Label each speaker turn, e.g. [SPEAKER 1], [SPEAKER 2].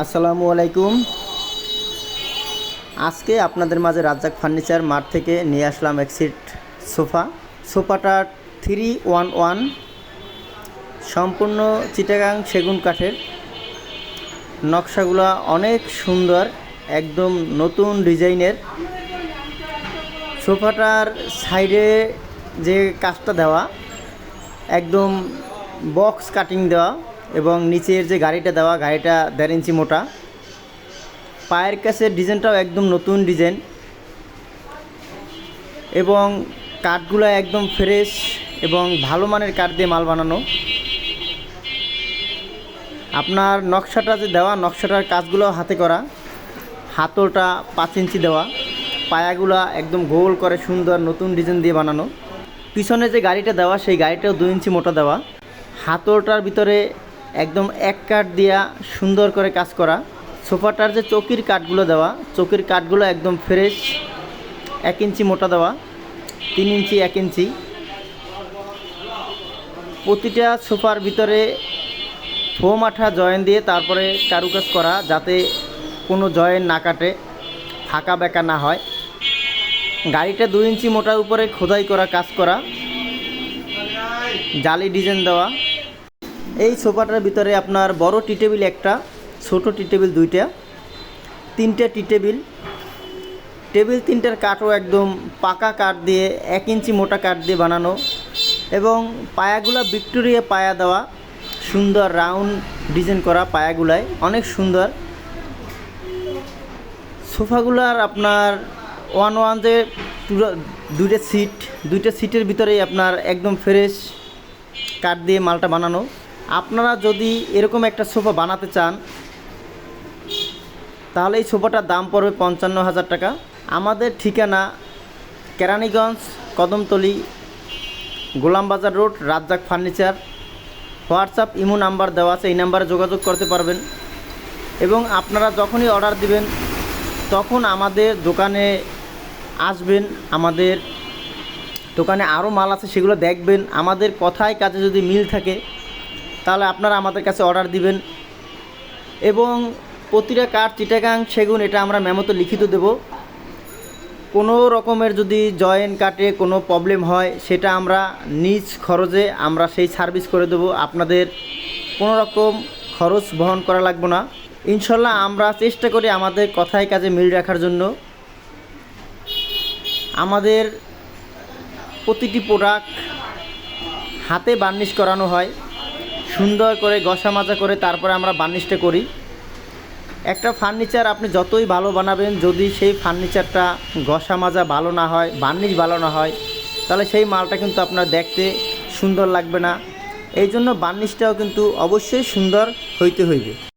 [SPEAKER 1] আসসালামু আলাইকুম। আজকে আপনাদের মাঝে রাজ্জাক ফার্নিচার মাঠ থেকে নিয়ে আসলাম এক সিট সোফা। সোফাটা থ্রি ওয়ান ওয়ান সম্পূর্ণ চিটাগাং সেগুন কাঠের। নকশাগুলো অনেক সুন্দর, একদম নতুন ডিজাইনের। সোফাটার সাইডে যে কাজটা দেওয়া, একদম বক্স কাটিং দেওয়া। এবং নিচের যে গাড়িটা দেওয়া, গাড়িটা দেড় ইঞ্চি মোটা। পায়ের কাছে ডিজাইনটাও একদম নতুন ডিজাইন। এবং কাঠগুলো একদম ফ্রেশ এবং ভালো মানের কাঠ দিয়ে মাল বানানো। আপনার নকশাটা যে দেওয়া, নকশাটার কাজগুলো হাতে করা। হাতলটা পাঁচ ইঞ্চি দেওয়া। পায়াগুলা একদম গোল করে সুন্দর নতুন ডিজাইন দিয়ে বানানো। পিছনে যে গাড়িটা দেওয়া, সেই গাড়িটাও দু ইঞ্চি মোটা দেওয়া। হাতলটার ভিতরে একদম এক কাঠ দিয়া সুন্দর করে কাজ করা। সোফাটার যে চৌকির কাঠগুলো দেওয়া, চৌকির কাঠগুলো একদম ফ্রেশ এক ইঞ্চি মোটা দেওয়া, তিন ইঞ্চি, এক ইঞ্চি। প্রতিটা সোফার ভিতরে ফোম আঠা জয়েন দিয়ে তারপরে কারুকাজ করা, যাতে কোনো জয়েন না কাটে, ফাঁকা বেঁকা না হয়। গাড়িটা দুই ইঞ্চি মোটার উপরে খোদাই করা কাজ করা। জালি ডিজাইন দেওয়া। এই সোফাটার ভিতরে আপনার বড় টি টেবিল একটা, ছোট টি টেবিল দুইটা, তিনটা টি টেবিল। টেবিল তিনটার কাঠও একদম পাকা কাঠ দিয়ে, এক ইঞ্চি মোটা কাঠ দিয়ে বানানো এবং পায়াগুলা ভিক্টোরিয়া পায়া দেওয়া, সুন্দর রাউন্ড ডিজাইন করা পায়াগুলায় অনেক সুন্দর। সোফাগুলার আপনার ওয়ান ওয়ান যে দুইটা সিট, দুইটা সিটের ভিতরেই আপনার একদম ফ্রেশ কাঠ দিয়ে মালটা বানানো। আপনারা যদি এরকম একটা সোফা বানাতে চান, তাহলে এই সোফাটার দাম পড়বে পঞ্চান্ন হাজার টাকা। আমাদের ঠিকানা Keraniganj, Kadamtali, Golambazar road, Razzak furniture. WhatsApp, imo number দেওয়া আছে, এই নাম্বারে যোগাযোগ করতে পারবেন। এবং আপনারা যখনই অর্ডার দিবেন, তখন আমাদের দোকানে আসবেন, আমাদের দোকানে আরও মাল আছে, সেগুলো দেখবেন। আমাদের কথায় কাজে যদি মিল থাকে তাহলে আপনারা আমাদের কাছে অর্ডার দিবেন। এবং প্রতিটা কাঠ, চিটাগাং, সেগুন, এটা আমরা মেমোতে লিখিত দেব। কোনো রকমের যদি জয়েন কাটে, কোনো প্রবলেম হয়, সেটা আমরা নিজ খরচে আমরা সেই সার্ভিস করে দেবো। আপনাদের কোনো রকম খরচ বহন করা লাগবে না। ইনশাল্লাহ আমরা চেষ্টা করি আমাদের কথায় কাজে মিল রাখার জন্য। আমাদের প্রতিটি প্রোডাক্ট হাতে বার্নিশ করানো হয়। সুন্দর করে গসা মাজা করে তারপরে আমরা বার্নিশটা করি। একটা ফার্নিচার আপনি যতই ভালো বানাবেন, যদি সেই ফার্নিচারটা গসা মাজা ভালো না হয়, বার্নিশ ভালো না হয়, তাহলে সেই মালটা কিন্তু আপনার দেখতে সুন্দর লাগবে না। এই জন্য বার্নিশটাও কিন্তু অবশ্যই সুন্দর হইতে হইবে।